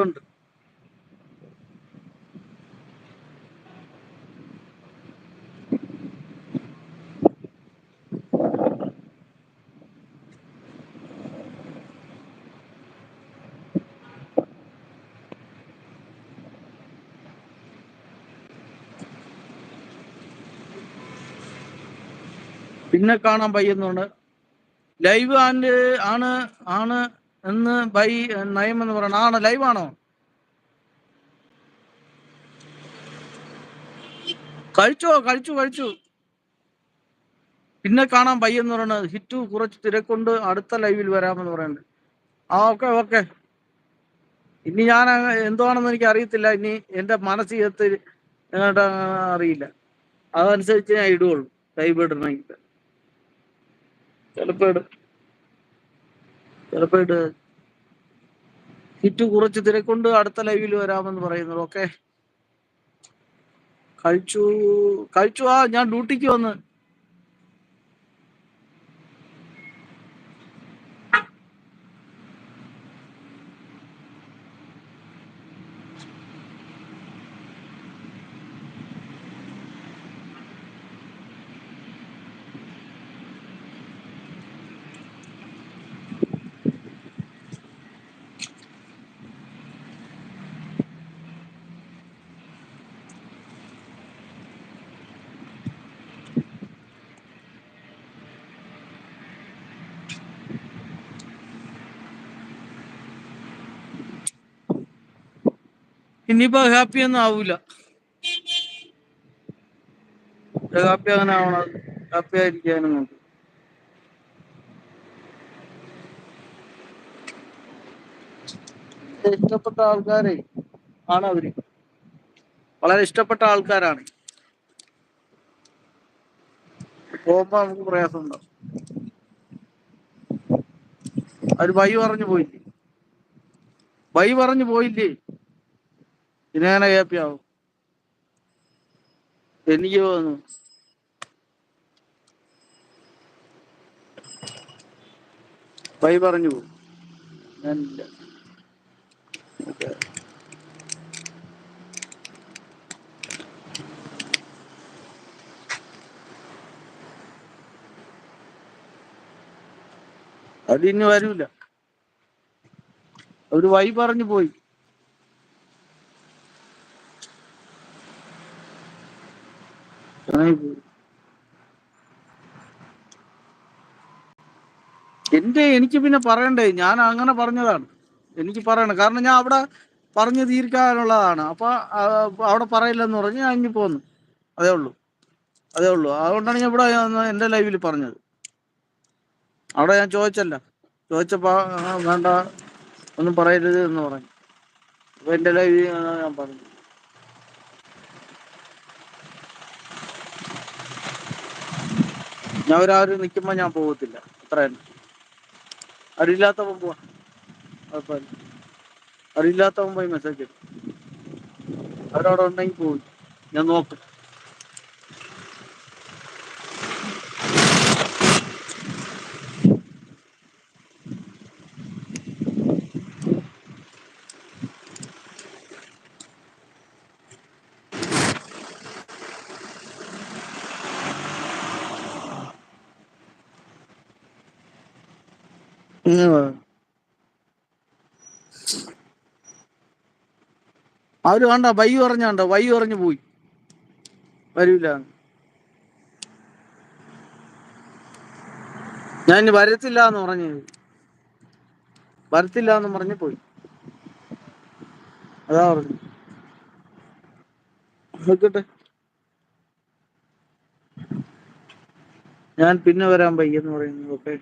ഉണ്ട്. പിന്നെ കാണാൻ പയ്യുന്നുണ്ട് ലൈവ് ആൻഡ് ആണ് ആണ് എന്ന് ബൈ നയം എന്ന് പറയണം ആണോ ലൈവ് ആണോ കഴിച്ചോ കഴിച്ചു കഴിച്ചു. പിന്നെ കാണാം കാണാൻ എന്ന് പറയുന്നത് ഹിറ്റു കുറച്ച് തിരക്കൊണ്ട് അടുത്ത ലൈവിൽ വരാമെന്ന് പറയുന്നത് ആ ഓക്കെ ഓക്കെ. ഇനി ഞാൻ എന്തുവാണെന്ന് എനിക്ക് അറിയത്തില്ല. ഇനി എന്റെ മനസ്സ് എങ്ങോട്ട് അറിയില്ല. അതനുസരിച്ച് ഞാൻ ഇടുകയുള്ളൂ ലൈവ് ഇടണമെങ്കിൽ ചിലപ്പോ ഇടും. ചിലപ്പോ ഇട് ഹിറ്റ് കുറച്ച് തിരക്കൊണ്ട് അടുത്ത ലൈവിൽ വരാമെന്ന് പറയുന്നു ഓക്കെ കഴിച്ചു കഴിച്ചു. ആ ഞാൻ ഡ്യൂട്ടിക്ക് വന്ന്. ഇനിയിപ്പോ ഹാപ്പി ഒന്നും ആവൂല. ഹാപ്പി അങ്ങനെ ആവണം. ഹാപ്പി ആയിരിക്കാനും നോക്കും ഇഷ്ടപ്പെട്ട ആൾക്കാരെ ആണ് അവർ. വളരെ ഇഷ്ടപ്പെട്ട ആൾക്കാരാണ്. പോകുമ്പോ നമുക്ക് പ്രയാസം ഉണ്ടാവും. അവർ ബൈ പറഞ്ഞു പോയില്ലേ? വൈ പറഞ്ഞു പോയില്ലേ? പിന്നെ അങ്ങനെ പി ആവും. എനിക്ക് തോന്നുന്നു. പൈ പറഞ്ഞു പോകും. ഞാനില്ല. അത് ഇനി വരൂല. അവർ വൈ പറഞ്ഞു പോയി അങ്ങനെ പോയി. എന്റെ എനിക്ക് പിന്നെ പറയണ്ടേ ഞാൻ അങ്ങനെ പറഞ്ഞതാണ്. എനിക്ക് പറയണം. കാരണം ഞാൻ അവിടെ പറഞ്ഞു തീർക്കാനുള്ളതാണ്. അപ്പൊ അവിടെ പറയില്ലെന്ന് പറഞ്ഞ് ഞാൻ ഇനി പോന്നു. അതേ ഉള്ളൂ. അതേ ഉള്ളൂ. അതുകൊണ്ടാണ് ഞാൻ ഇവിടെ എന്റെ ലൈവിൽ പറഞ്ഞത്. അവിടെ ഞാൻ ചോദിച്ചല്ല. ചോദിച്ചപ്പോ വേണ്ട ഒന്നും പറയരുത് എന്ന് പറഞ്ഞു. അപ്പൊ എന്റെ ലൈവിൽ ഞാൻ പറഞ്ഞു. ഞാൻ ഒരാരും നിൽക്കുമ്പോ ഞാൻ പോകത്തില്ല അത്ര. തന്നെ അറിയില്ലാത്തവൻ പോവാ അറിയില്ലാത്തവൻ പോയി മെസ്സേജ് അവരവിടെ ഉണ്ടെങ്കിൽ പോകും ഞാൻ നോക്കും. അവർ കണ്ട വൈ പറഞ്ഞാണ്ട വൈ പറഞ്ഞു പോയി. വരൂല. ഞാൻ ഇനി വരത്തില്ല എന്ന് പറഞ്ഞു. വരത്തില്ല എന്ന് പറഞ്ഞു പോയി. അതാ പറഞ്ഞു. നോക്കട്ടെ. ഞാൻ പിന്നെ വരാൻ പയ്യെന്ന് പറയുന്നു ഓക്കെ